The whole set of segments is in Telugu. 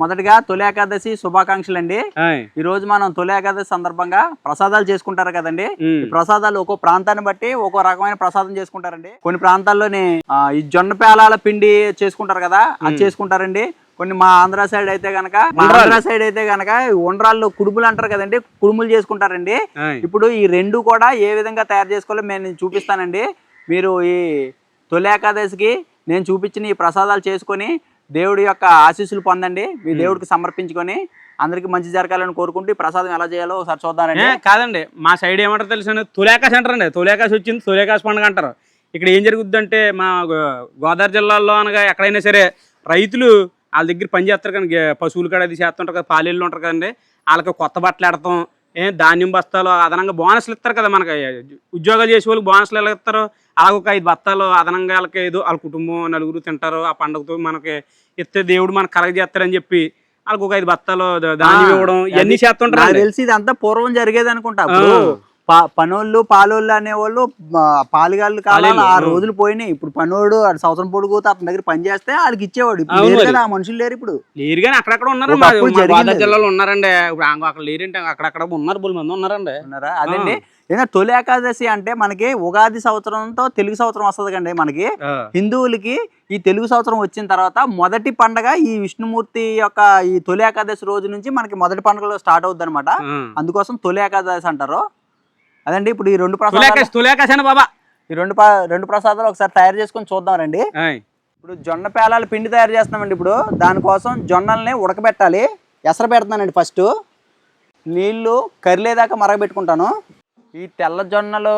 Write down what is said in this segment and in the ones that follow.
మొదటిగా తొలి ఏకాదశి శుభాకాంక్షలు అండి. ఈ రోజు మనం తొలి ఏకాదశి సందర్భంగా ప్రసాదాలు చేసుకుంటారు కదండి. ప్రసాదాలు ఒక్కో ప్రాంతాన్ని బట్టి ఒక్కో రకమైన ప్రసాదం చేసుకుంటారండి. కొన్ని ప్రాంతాల్లోని ఈ జొన్న పేలాల పిండి చేసుకుంటారు కదా అది చేసుకుంటారండి. కొన్ని మా ఆంధ్ర సైడ్ అయితే గనక మా ఆంధ్ర సైడ్ అయితే గనక ఉండ్రాళ్ళు కుడుములు అంటారు కదండి కుడుములు చేసుకుంటారండి. ఇప్పుడు ఈ రెండు కూడా ఏ విధంగా తయారు చేసుకోవాలో నేను చూపిస్తానండి. మీరు ఈ తొలి ఏకాదశికి నేను చూపించిన ఈ ప్రసాదాలు చేసుకొని దేవుడి యొక్క ఆశీస్సులు పొందండి. మీ దేవుడికి సమర్పించుకొని అందరికి మంచి జరగాలని కోరుకుంటూ ప్రసాదం ఎలా చేయాలో ఒకసారి ఏ, చూద్దానండి కాదండి. మా సైడ్ ఏమంటారు తెలుసు తొలేకాశ అంటారు అండి. తొలేకాశ వచ్చింది తొలేకాశ పండుగ అంటారు. ఇక్కడ ఏం జరుగుద్ది అంటే మా గోదావరి జిల్లాలో అనగా ఎక్కడైనా సరే రైతులు వాళ్ళ దగ్గర పని చేస్తారు కానీ పశువులు కాడ అది చేస్తుంటారు కదా పాలేళ్ళు ఉంటారు కదండి. వాళ్ళకి కొత్త బట్టలు ఎడతాం ఏ ధాన్యం బస్తాలు అదనంగా బోనస్లు ఇస్తారు కదా మనకి. ఉద్యోగాలు చేసే వాళ్ళకి బోనస్లు ఎలా ఇస్తారు? అలాగ ఒక ఐదు బస్తాలు అదనంగా వాళ్ళకి ఏదో వాళ్ళ కుటుంబం నలుగురు తింటారు ఆ పండుగతో మనకి ఇస్తే దేవుడు మనకు కలగ చేస్తారని చెప్పి వాళ్ళకి ఒక ఐదు బస్తాలు ద- ధాన్యం ఇవ్వడం ఇవన్నీ చేస్తుంటారు తెలిసి ఇదంతా పూర్వం జరిగేది అనుకుంటా ప- పనోళ్ళు పాలోళ్ళు అనేవాళ్ళు పాలుగాళ్ళు కావాలి ఆ. రోజులు పోయినాయి. ఇప్పుడు పనోడు సంవత్సరం పొడుగు అతని దగ్గర పని చేస్తే వాళ్ళకి ఇచ్చేవాడు. ఇప్పుడు ఆ మనుషులు లేరు ఇప్పుడు. లేరు కానీ అక్కడక్కడ ఉన్నారు. జిల్లాలో ఉన్నారండి. ఇప్పుడు అక్కడ లేరంటే అక్కడక్కడ ఉన్నారు బుల్ మంది ఉన్నారండి. ఉన్నారా? అదండి. ఏదైనా తొలి ఏకాదశి అంటే మనకి ఉగాది సంవత్సరంతో తెలుగు సంవత్సరం వస్తుంది కండి మనకి. హిందువులకి ఈ తెలుగు సంవత్సరం వచ్చిన తర్వాత మొదటి పండగ ఈ విష్ణుమూర్తి యొక్క ఈ తొలి ఏకాదశి రోజు నుంచి మనకి మొదటి పండుగలో స్టార్ట్ అవుద్ది అనమాట అందుకోసం తొలి ఏకాదశి అంటారు. అదండి ఇప్పుడు ఈ రెండు ప్రసాదాలు బాబా. ఈ రెండు రెండు ప్రసాదాలు ఒకసారి తయారు చేసుకొని చూద్దాం రండి. ఇప్పుడు జొన్న పేలాల పిండి తయారు చేస్తున్నామండి ఇప్పుడు. దానికోసం జొన్నల్ని ఉడకబెట్టాలి. ఎసరు పెడుతున్నానండి ఫస్ట్. నీళ్ళు కరిలేదాకా మరగబెట్టుకుంటాను. ఈ తెల్ల జొన్నలు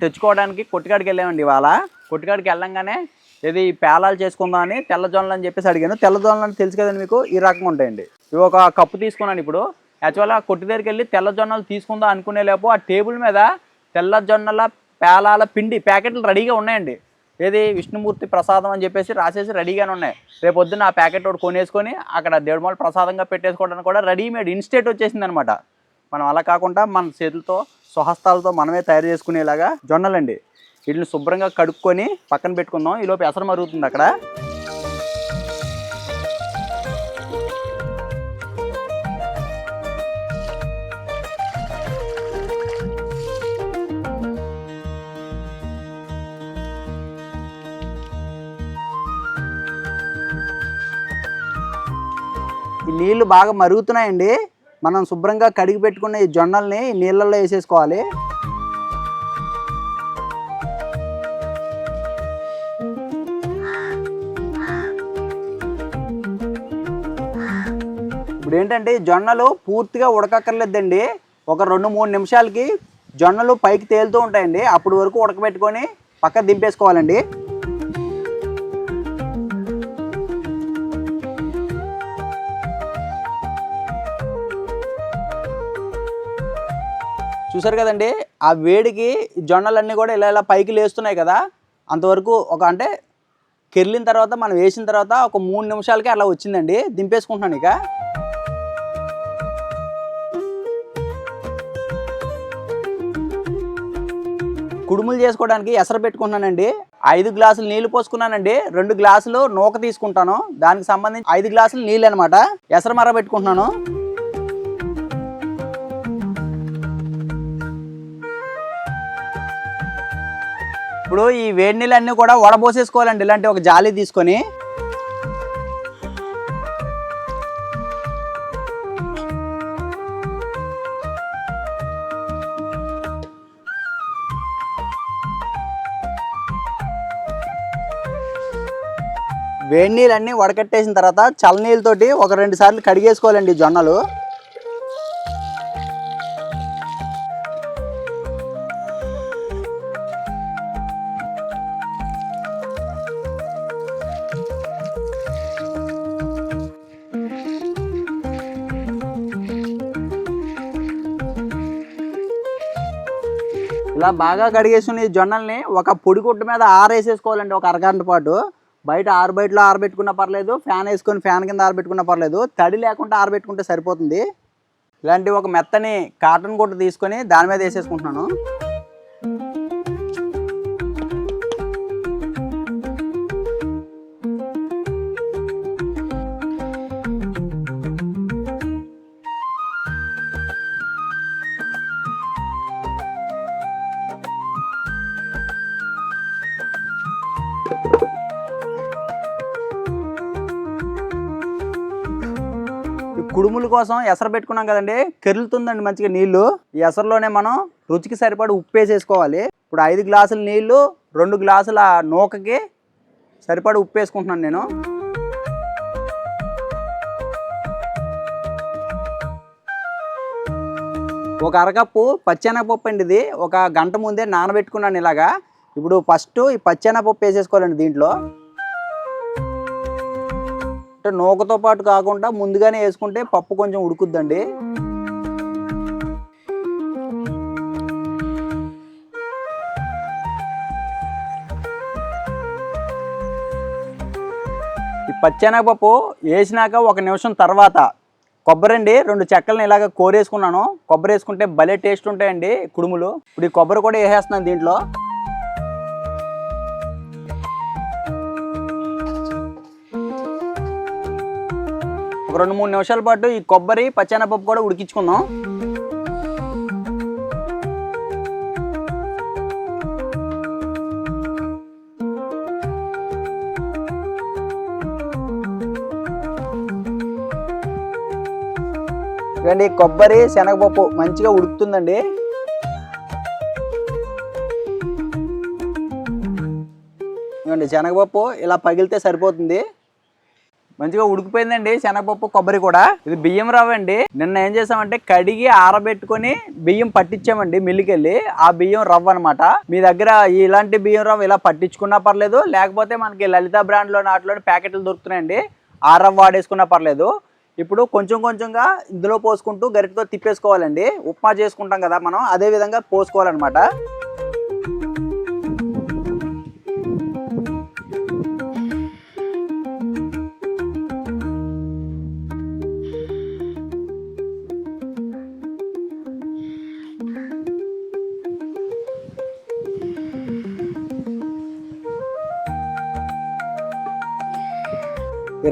తెచ్చుకోవడానికి కొట్టుకాడికి వెళ్ళామండి ఇవాళ. కొట్టుకాడికి వెళ్ళంగానే ఇది పేలాలు చేసుకుందాం అని తెల్ల జొన్నలు అని చెప్పేసి అడిగాను. తెల్ల జొన్నలు తెలుసు కదండి మీకు? ఈ రకంగా ఉంటాయండి. ఇవి ఒక కప్పు తీసుకున్నాను ఇప్పుడు. యాక్చువల్గా కొట్టు దగ్గరికి వెళ్ళి తెల్ల జొన్నలు తీసుకుందాం అనుకునే లేపు ఆ టేబుల్ మీద తెల్ల జొన్నల పేలాల పిండి ప్యాకెట్లు రెడీగా ఉన్నాయండి. ఏది విష్ణుమూర్తి ప్రసాదం అని చెప్పేసి రాసేసి రెడీగానే ఉన్నాయి. రేపు పొద్దున్న ఆ ప్యాకెట్ ఒకటి కొనేసుకొని అక్కడ దేవుడిమాల ప్రసాదంగా పెట్టేసుకోవడానికి కూడా రెడీమేడ్ ఇన్స్టేట్ వచ్చేసింది అనమాట మనం అలా కాకుండా మన చేతులతో స్వహస్తాలతో మనమే తయారు చేసుకునేలాగా జొన్నలండి. వీటిని శుభ్రంగా కడుక్కొని పక్కన పెట్టుకుందాం. ఈలోపు ఎసరు మరుగుతుంది అక్కడ. ఈ నీళ్ళు బాగా మరుగుతున్నాయండి. మనం శుభ్రంగా కడిగి పెట్టుకున్న ఈ జొన్నల్ని నీళ్ళల్లో వేసేసుకోవాలి. ఇప్పుడు ఏంటంటే జొన్నలు పూర్తిగా ఉడకక్కర్లేదండి. ఒక రెండు మూడు నిమిషాలకి జొన్నలు పైకి తేలుతూ ఉంటాయండి. అప్పటి వరకు ఉడకబెట్టుకొని పక్క దింపేసుకోవాలండి. చూసారు కదండి? ఆ వేడికి జొన్నలన్నీ కూడా ఇలా ఇలా పైకి లేస్తున్నాయి కదా? అంతవరకు ఒక అంటే కెర్లిన తర్వాత మనం వేసిన తర్వాత ఒక మూడు నిమిషాలకి అలా వచ్చిందండి. దింపేసుకుంటున్నాను ఇక. కుడుములు చేసుకోవడానికి ఎసరు పెట్టుకున్నానండి ఐదు గ్లాసులు నీళ్ళు పోసుకున్నానండి. రెండు గ్లాసులు నూక తీసుకుంటాను. దానికి సంబంధించి ఐదు గ్లాసులు నీళ్ళు అనమాట ఎసరు మర పెట్టుకుంటున్నాను. ఇప్పుడు ఈ వేడి నీళ్ళన్నీ కూడా వడబోసేసుకోవాలండి. ఇలాంటి ఒక జాలి తీసుకొని. వేడి నీళ్ళన్నీ వడకట్టేసిన తర్వాత చల్లనీళ్ళతోటి ఒక రెండు సార్లు కడిగేసుకోవాలండి జొన్నలు. ఇలా బాగా కడిగేసుకుని ఈ జొన్నల్ని ఒక పొడి గుడ్డ మీద ఆరేసేసుకోవాలండి ఒక అరగంట పాటు. బయట ఆరుబయటలో ఆరబెట్టుకున్నా పర్లేదు ఫ్యాన్ వేసుకొని ఫ్యాన్ కింద ఆరబెట్టుకున్నా పర్లేదు. తడి లేకుండా ఆరబెట్టుకుంటే సరిపోతుంది. ఇలాంటి ఒక మెత్తని కాటన్ గుట్ట తీసుకొని దాని మీద వేసేసుకుంటున్నాను. కుడుముల కోసం ఎసరు పెట్టుకున్నాం కదండి. కెరులుతుందండి మంచిగా నీళ్ళు ఈ ఎసరులోనే మనం రుచికి సరిపడి ఉప్పు వేసేసుకోవాలి ఇప్పుడు ఐదు గ్లాసుల నీళ్ళు రెండు గ్లాసుల నూకకి సరిపడి ఉప్పు వేసుకుంటున్నాను నేను. ఒక అరకప్పు పచ్చెనగపప్పు అండి ఇది. ఒక గంట ముందే నానబెట్టుకున్నాను ఇలాగా. ఇప్పుడు ఫస్ట్ ఈ పచ్చెనగపప్పు వేసేసుకోవాలండి దీంట్లో. అంటే నూకతో పాటు కాకుండా ముందుగానే వేసుకుంటే పప్పు కొంచెం ఉడుకుద్దండి. ఈ పచ్చెనగపప్పు వేసినాక ఒక నిమిషం తర్వాత కొబ్బరి అండి రెండు చెక్కలను ఇలాగ కోరేసుకున్నాను. కొబ్బరి వేసుకుంటే భలే టేస్ట్ ఉంటాయండి కుడుములు. ఇప్పుడు ఈ కొబ్బరి కూడా వేసేస్తున్నాను దీంట్లో. రెండు మూడు నిమిషాల పాటు ఈ కొబ్బరి పచ్చెనపప్పు కూడా ఉడికించుకుందాం. ఇవ్వండి కొబ్బరి శనగపప్పు మంచిగా ఉడుకుతుందండి. ఇవ్వండి శనగపప్పు ఇలా పగిలితే సరిపోతుంది. మంచిగా ఉడికిపోయిందండి శనగపప్పు కొబ్బరి కూడా. ఇది బియ్యం రవ్వ అండి నిన్న ఏం చేసామంటే కడిగి ఆరబెట్టుకొని బియ్యం పట్టించామండి మిల్లుకెళ్ళి. ఆ బియ్యం రవ్వ అనమాట మీ దగ్గర ఇలాంటి బియ్యం రవ్వ ఇలా పట్టించుకున్నా పర్లేదు లేకపోతే మనకి లలిత బ్రాండ్లో నాటిలో ప్యాకెట్లు దొరుకుతున్నాయండి. ఆ రవ్వ వాడేసుకున్నా పర్లేదు. ఇప్పుడు కొంచెం కొంచెంగా ఇందులో పోసుకుంటూ గరిటతో తిప్పేసుకోవాలండి. ఉప్మా చేసుకుంటాం కదా మనం అదే విధంగా పోసుకోవాలన్నమాట.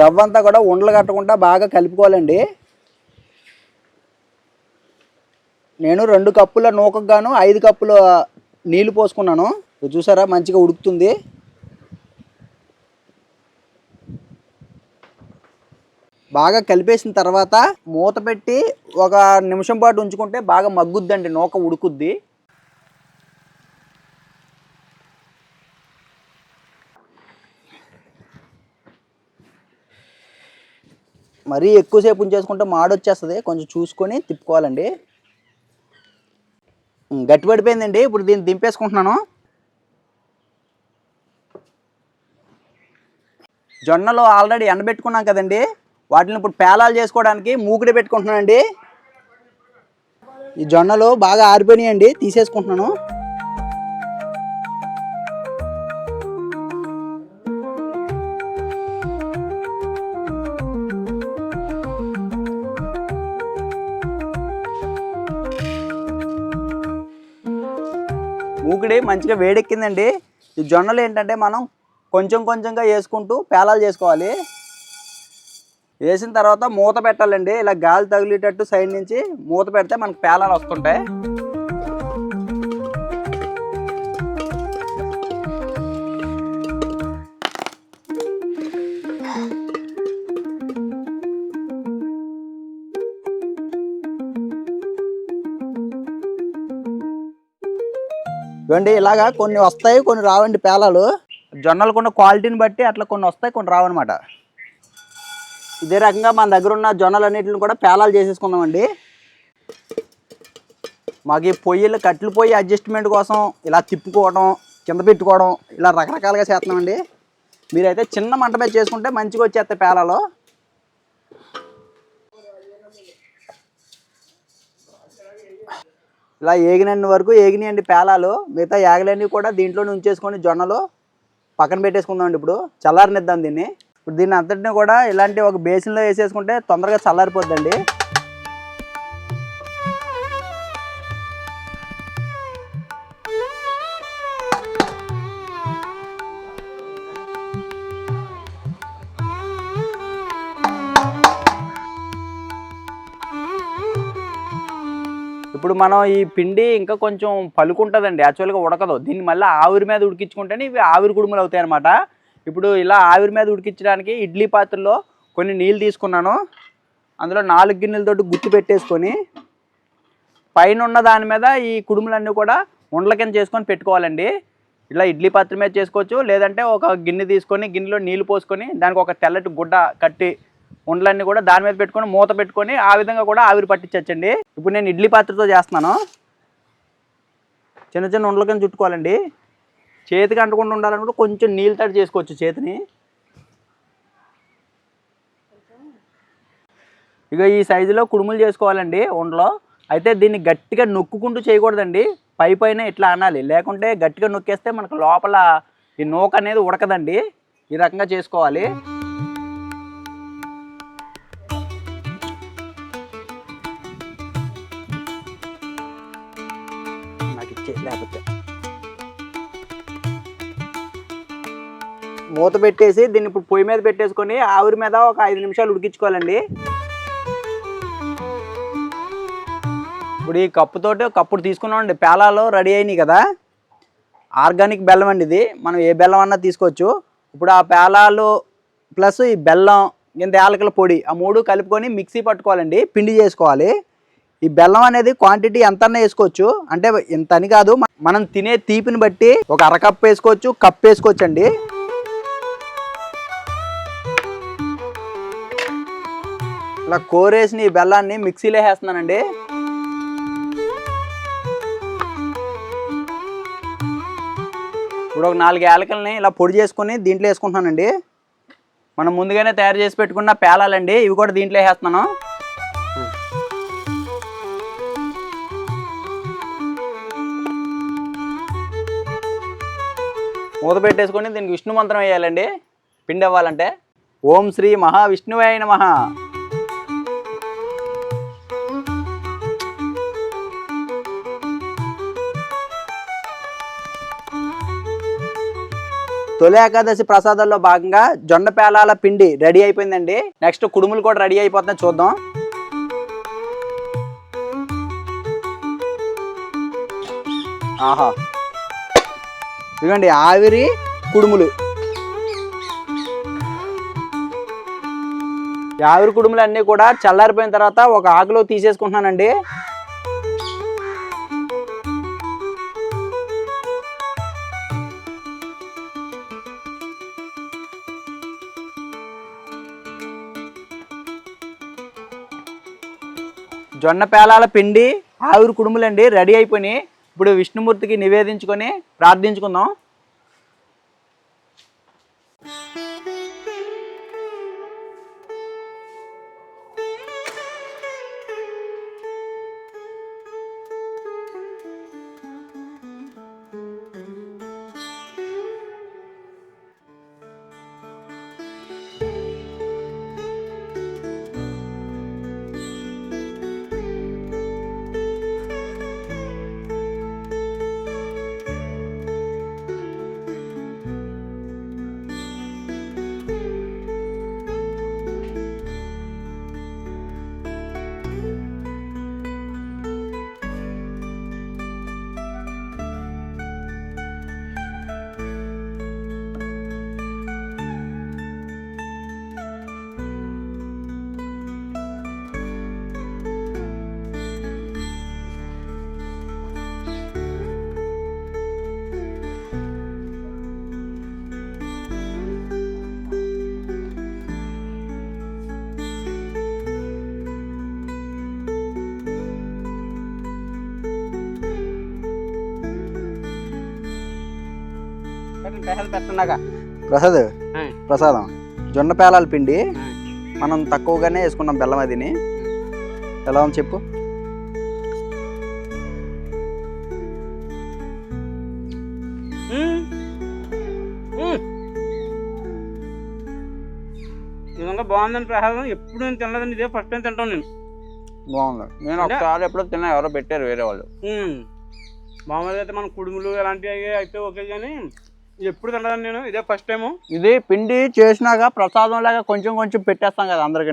రవ్వ అంతా కూడా ఉండలు కట్టకుండా బాగా కలుపుకోవాలండి. నేను రెండు కప్పుల నూకకు గాను ఐదు కప్పుల నీళ్ళు పోసుకున్నాను. చూసారా? మంచిగా ఉడుకుతుంది. బాగా కలిపేసిన తర్వాత మూత పెట్టి ఒక నిమిషం పాటు ఉంచుకుంటే బాగా మగ్గుద్దండి. నూక ఉడుకుద్ది. మరీ ఎక్కువసేపు ఉంచేసుకుంటే మాడొచ్చేస్తుంది కొంచెం చూసుకొని తిప్పుకోవాలండి. ఉమ్, గట్టి పడిపోయిందండి. ఇప్పుడు దీన్ని దింపేసుకుంటున్నాను. జొన్నలు ఆల్రెడీ ఎండబెట్టుకున్నాం కదండి. వాటిని ఇప్పుడు పేలాలు చేసుకోవడానికి మూకుడి పెట్టుకుంటున్నానండి. ఈ జొన్నలు బాగా ఆరిపోయినాయండి. తీసేసుకుంటున్నాను. మంచిగా వేడెక్కిందండి. ఈ జొన్నలు ఏంటంటే మనం కొంచెం కొంచెంగా వేసుకుంటూ పేలాలు చేసుకోవాలి. వేసిన తర్వాత మూత పెట్టాలండి. ఇలా గాలి తగిలేటట్టు సైడ్ నుంచి మూత పెడితే మనకు పేలాలు వస్తుంటాయి. ఇవ్వండి ఇలాగా కొన్ని వస్తాయి కొన్ని రావండి పేలాలు. జొన్నలు కొన్ని క్వాలిటీని బట్టి అట్లా కొన్ని వస్తాయి కొన్ని రావన్నమాట. ఇదే రకంగా మన దగ్గర ఉన్న జొన్నలన్నిటిని కూడా పేలాలు చేసేసుకుందామండి. మాకు ఈ పొయ్యిలు కట్టెల పొయ్యి అడ్జస్ట్మెంట్ కోసం ఇలా తిప్పుకోవడం కింద పెట్టుకోవడం ఇలా రకరకాలుగా చేస్తున్నామండి. మీరైతే చిన్న మంట మీద చేసుకుంటే మంచిగా వచ్చేస్తాయి పేలాలు. ఇలా ఏగినన్ని వరకు ఏగినాయండి పేలాలు. మిగతా ఏగలన్నీ కూడా దీంట్లో ఉంచేసుకొని జొన్నలు పక్కన పెట్టేసుకుందామండి ఇప్పుడు. చల్లారనిద్దాం దీన్ని. ఇప్పుడు దీన్ని అంతటిని కూడా ఇలాంటి ఒక బేసిన్లో వేసేసుకుంటే తొందరగా చల్లారిపోద్దండి. ఇప్పుడు మనం ఈ పిండి ఇంకా కొంచెం పలుకుంటుందండి. యాక్చువల్గా ఉడకదు. దీన్ని మళ్ళీ ఆవిరి మీద ఉడికించుకుంటేనే ఇవి ఆవిరి కుడుములు అవుతాయి అనమాట ఇప్పుడు ఇలా ఆవిరి మీద ఉడికించడానికి ఇడ్లీ పాత్రలో కొన్ని నీళ్ళు తీసుకున్నాను. అందులో నాలుగు గిన్నెలతోటి గుత్తి పెట్టేసుకొని పైన ఉన్న దాని మీద ఈ కుడుములన్నీ కూడా ఉండల కింద చేసుకొని పెట్టుకోవాలండి. ఇలా ఇడ్లీ పాత్ర మీద చేసుకోవచ్చు. లేదంటే ఒక గిన్నె తీసుకొని గిన్నెలో నీళ్ళు పోసుకొని దానికి ఒక తెల్లటి గుడ్డ కట్టి ఉండలన్నీ కూడా దాని మీద పెట్టుకొని మూత పెట్టుకొని ఆ విధంగా కూడా ఆవిరి పట్టించచ్చండి. ఇప్పుడు నేను ఇడ్లీ పాత్రతో చేస్తున్నాను. చిన్న చిన్న ఉండల కింద చుట్టుకోవాలండి. చేతికి అంటకుండా ఉండాలనుకుంటే కొంచెం నీళ్ళు తడి చేసుకోవచ్చు చేతిని. ఇక ఈ సైజులో కుడుములు చేసుకోవాలండి ఉండలో. అయితే దీన్ని గట్టిగా నొక్కుకుంటూ చేయకూడదండి. పై పైన ఇట్లా అనాలి. లేకుంటే గట్టిగా నొక్కేస్తే మనకు లోపల ఈ నూక అనేది ఉడకదండి. ఈ రకంగా చేసుకోవాలి. మూత పెట్టేసి దీన్ని ఇప్పుడు పొయ్యి మీద పెట్టేసుకొని ఆవిరి మీద ఒక ఐదు నిమిషాలు ఉడికించుకోవాలండి. ఇప్పుడు ఈ కప్పుతోటి కప్పుడు తీసుకున్నామండి. పేలాలు రెడీ అయినాయి కదా. ఆర్గానిక్ బెల్లం అండి ఇది. మనం ఏ బెల్లం అన్నా తీసుకోవచ్చు. ఇప్పుడు ఆ పేలాలు ప్లస్ ఈ బెల్లం ఇంత యాలకుల పొడి ఆ మూడు కలుపుకొని మిక్సీ పట్టుకోవాలండి. పిండి చేసుకోవాలి. ఈ బెల్లం అనేది క్వాంటిటీ ఎంత వేసుకోవచ్చు. అంటే ఇంత అని కాదు మనం తినే తీపిని బట్టి ఒక అరకప్పు వేసుకోవచ్చు కప్ వేసుకోవచ్చు అండి ఇలా కోరేసిన ఈ బెల్లాన్ని మిక్సీలో వేస్తున్నానండి. ఇప్పుడు ఒక నాలుగు యాలకల్ని ఇలా పొడి చేసుకొని దీంట్లో వేసుకుంటున్నానండి. మనం ముందుగానే తయారు చేసి పెట్టుకున్న పేలాలండి. ఇవి కూడా దీంట్లో వేస్తున్నాను. మూత పెట్టేసుకొని దీనికి విష్ణు మంత్రం వేయాలండి. పిండి అవ్వాలంటే. ఓం శ్రీ మహావిష్ణువే మహా తొలి ఏకాదశి ప్రసాదాల్లో భాగంగా జొన్న పేలాల పిండి రెడీ అయిపోయిందండి. నెక్స్ట్ కుడుములు కూడా రెడీ అయిపోతున్నాయి చూద్దాం. ఆహా. ఇదిగోండి ఆవిరి కుడుములు. ఆవిరి కుడుములు అన్నీ కూడా చల్లారిపోయిన తర్వాత ఒక ఆకులో తీసేసుకుంటున్నానండి. జొన్న పేలాల పిండి ఆవిరి కుడుములండి రెడీ అయిపోయినాయి. ఇప్పుడు విష్ణుమూర్తికి నివేదించుకొని ప్రార్థించుకుందాం. ప్రసాద్? ప్రసాదం. జొన్న పేలాల పిండి. మనం తక్కువగానే వేసుకున్నాం బెల్లం అదిని. ఎలా ఉంది చెప్పు. నిజంగా బాగుందండి ప్రసాదం. ఎప్పుడు నేను తినలేదండి ఇదే ఫస్ట్ టైం తింటాను నేను. బాగుంది. నేను ఒకసారి ఎప్పుడో తిన్నా ఎవరో పెట్టారు వేరే వాళ్ళు. మ్మ్. మామూలుగా అయితే మన కుడుములు ఇలాంటివి అయితే ఓకే కానీ ఎప్పుడు తినలేదండి నేను? ఇదే ఫస్ట్ టైము ఇది పిండి చేసినాక ప్రసాదం లాగా కొంచెం కొంచెం పెట్టేస్తాం కదా అందరికీ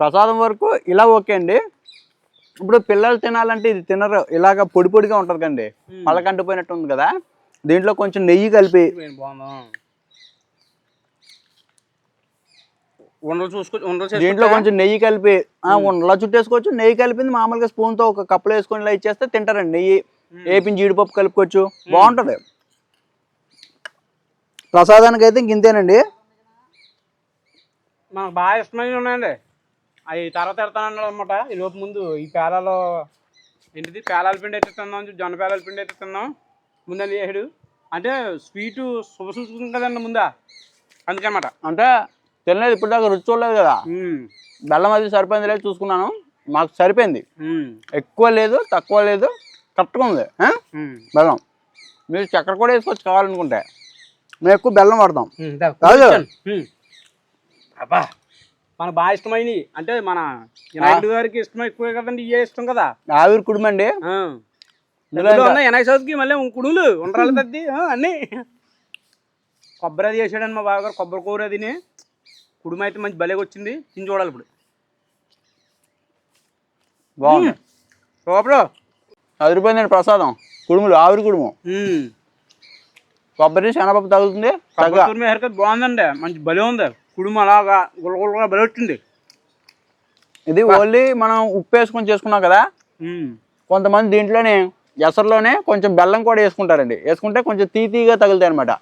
ప్రసాదం వరకు ఇలా ఓకే అండి. ఇప్పుడు పిల్లలు తినాలంటే ఇది తినరు. ఇలాగ పొడి పొడిగా ఉంటుంది కండి పళ్ళకంటిపోయినట్టు ఉంది కదా. దీంట్లో కొంచెం నెయ్యి కలిపి దీంట్లో కొంచెం నెయ్యి కలిపి ఆ, ఉండలా చుట్టేసుకోవచ్చు. నెయ్యి కలిపింది మామూలుగా స్పూన్తో ఒక కప్పులో వేసుకొని ఇలా ఇచ్చేస్తే తింటారండి. నెయ్యి వేపించి జీడిపప్పు కలుపుకోవచ్చు. బాగుంటుంది. ప్రసాదానికి అయితే ఇంక ఇంతేనండి మనకు బాగా ఇష్టమైనవి ఉన్నాయండి. అవి తర్వాత ఎడతానన్నాడు అనమాట ఈ లోపు ముందు ఈ పేలాలో ఏంటిది? పేలాల పిండి అయితే తిన్నాం జొన్న పేలాల పిండి అయితే తిన్నాం ముందని వేసాడు అంటే స్వీటు శుభ సూచకం కదండి ముందా? అందుకనమాట. అంటే తినలేదు ఇప్పుడు దాకా రుచి చూడలేదు కదా. బెల్లం అది సరిపోయింది లేదు చూసుకున్నాను. మాకు సరిపోయింది. ఎక్కువ లేదు తక్కువ లేదు కరెక్ట్గా ఉంది. బెల్లం. మీరు చక్కెర కూడా వేసుకోవచ్చు కావాలనుకుంటే. మేము ఎక్కువ బెల్లం వాడతాం. కాదు. అబ్బా మనకు బాగా ఇష్టమైనవి అంటే మన వినాయకుడు గారికి ఇష్టం ఎక్కువే కదండి ఇవే ఇష్టం కదా. ఆవిరి కుడుమండి. వినాయక చవితికి మళ్ళీ కుడుములు ఉండరాలు తద్ది అన్నీ. కొబ్బరి అది చేసాడండి మా బావగారు కొబ్బరి కూర అదిని. కుడుము అయితే మంచి భలేగా వచ్చింది తిని చూడాలి ఇప్పుడు. బాగుంది. అదిరిపోయిందండి ప్రసాదం. కుడుములు ఆవిరి కుడుము. కొబ్బరి శనగపప్పు తగులుతుంది హెయిర్ బాగుందండి. మంచి భలే ఉంది. కుడుము అలాగా గుల్లగుల్లగా భలే వచ్చింది. ఇది ఓన్లీ మనం ఉప్పు వేసుకొని చేసుకున్నాం కదా. కొంతమంది దీంట్లోనే ఎసరులోనే కొంచెం బెల్లం కూడా వేసుకుంటారండి. వేసుకుంటే కొంచెం తీతీగా తగులుతాయి అనమాట.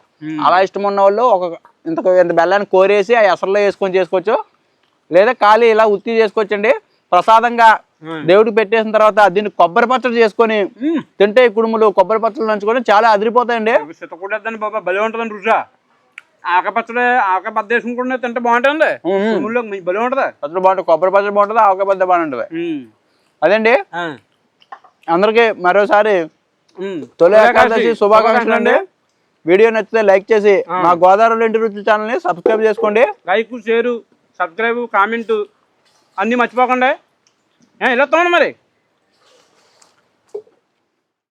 అలా ఇష్టం ఉన్న వాళ్ళు ఒక ఇంత ఇంత బెల్లాన్ని కోరేసి ఆ ఎసరులో వేసుకొని చేసుకోవచ్చు. లేదా ఖాళీ ఇలా ఉత్తి చేసుకోవచ్చండి. ప్రసాదంగా. దేవుడికి పెట్టేసిన తర్వాత దీన్ని కొబ్బరి పచ్చడి చేసుకొని. తింటే కుడుములు కొబ్బరి పచ్చళ్ళు నంచుకొని చాలా అదిరిపోతాయండి. సితకూడదని బాబా భలే ఉంటుందండి రుచా ఆక పచ్చడి ఆక బద్ద వేసుకుంటే తింటే బాగుంటుంది భలే ఉంటుంది. పచ్చడి బాగుంటుంది కొబ్బరి పచ్చడి బాగుంటుంది ఆవకాయ పచ్చడి బాగుంటుంది. అదండి. అందరికీ మరోసారి. తొలి ఏకాదశి శుభాకాంక్షలు అండి. వీడియో నచ్చితే లైక్ చేసి మా గోదావరి ఇంటి రుచి ఛానల్ని సబ్స్క్రైబ్ చేసుకోండి. లైక్ షేరు సబ్స్క్రైబ్ కామెంట్ అన్నీ మర్చిపోకండి. ఏ, ఇలా తోండి మరి